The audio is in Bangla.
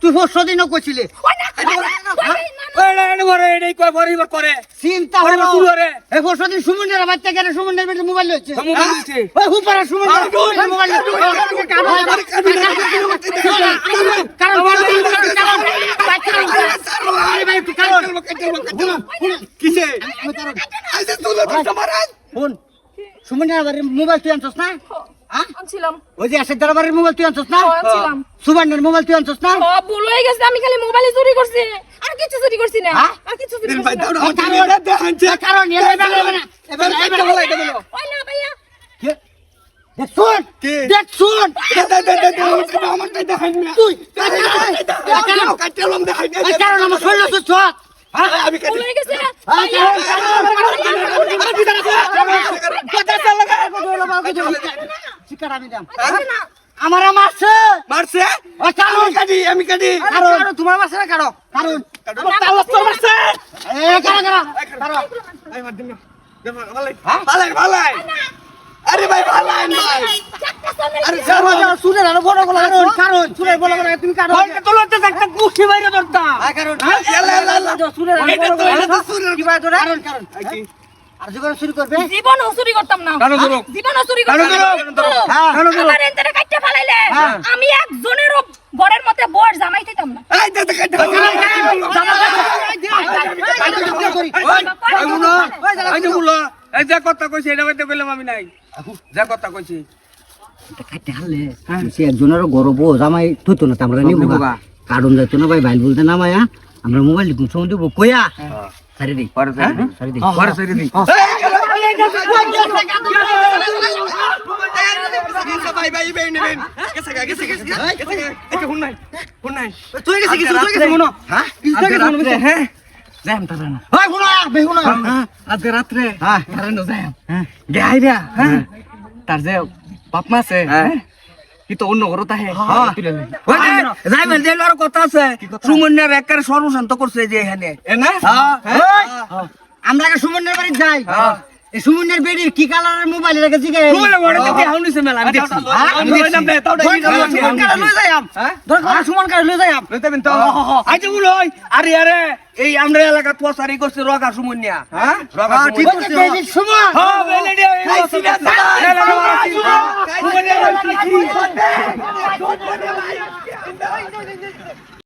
তুই পরশু দিনও চিন্তা হলো। এই পরশু দিন সুমনের বাচ্চা গেলে সুমনের বেটে মোবাইল হচ্ছে মোবাইল হচ্ছে। ওই হুপারা সুমন মোবাইল কিসে মোবাইল তুই আনছস না হ্যাঁ আনছিলাম। ওই যে আশের দ্বারা মোবাইল তুই আনছস না সুবর্ণের মোবাইল তুই আনছস না ও, ভুল হয়ে গেছে, আমি খালি মোবাইলে চুরি করছি আর কিছু চুরি করছি না হ্যাঁ? আর কিছু চুরি করছি না। দাও দাও দাও দেখানছে কারণ এবার এবার এবার ওই না, ভাইয়া। দেখ শুন দেখ শুন দে দে দে দে আমারটাই দেখাই না তুই কাটতে দেখাই কারণ আমার শরীর সুস্থ আমি হয়ে? শিকার আমি দাম মারছে মারছে ওই কারণ কাটি আমি কাটি কারণ তোমার মারছে না কারণ মারছে এ ভালাই ভালাই ভালাই আরে ভাই ভাই আরে কারণ শুনে আরও বড় বড় কারণ কারণ শুনে বড় বড় তুমি কারণ তোলতে একটা গুছি বাইরে কারণ শুনে এটা তো এটা তো সুরের কি ভাই কারণ কারণ আর যখন শুরু করবে জীবনও চুরি করতাম না কারও চুরি করতাম ধরো, না। কারও ধরো। হ্যাঁ, আমার এনতেরে কাটতে ফেলাইলে হ্যাঁ। আমি একজনেরও বরের মতে বর জামাই দিতাম না এই দে দে কাটতে এই এই যে মুলো এই যে কথা কইছে এটা কইলাম আমি নাই যা কথা কইছি খাইতে হারলে সে একজনের গরব জামাই থইতো না আমরা নিব। কারণ যাইতো না ভাই বাইল বলতে নামায়া আমরা মোবাইল লিখুন সময় দেবো কয়া সারি দিই পরে সারি দিই। সারি দিই পরে সারি দিই ভাই ভাই ভাই নেবেন গেছে গেছে গেছে গেছে হুন নাই হুন নাই তুই গেছি কিছু তুই গেছি মনো হ্যাঁ গেছি মনো হ্যাঁ যাইম তারা না। ভাই গুলো বেগুলো আজকে রাত্রে হ্যাঁ। তারা নো যাইম গে হ্যাঁ। তার যে বাপ মা আছে হ্যাঁ। অন্য ঘর তাহে যাই মানে যে কথা আছে সুমন্যার একের সর্বশান্ত করছে যে এখানে। আমরা আগে বাড়ি যাই। সুমনের বেডির কি কালারের মোবাইল রেখে জিগে সুমন বড় হাউনি সে মেলা আমি দেখছি আমি বললাম রে তাও সুমন কার লই যাইম দরকার সুমন কার লই যাইম লইতেবেন তো? আইতে হই আরে আরে এই আমরা এলাকা তোয়াসারি করছে রগা সুমন্যা হ্যাঁ? রগা ঠিক করছে সুমন। হ্যাঁ বেলে দিয়ে এই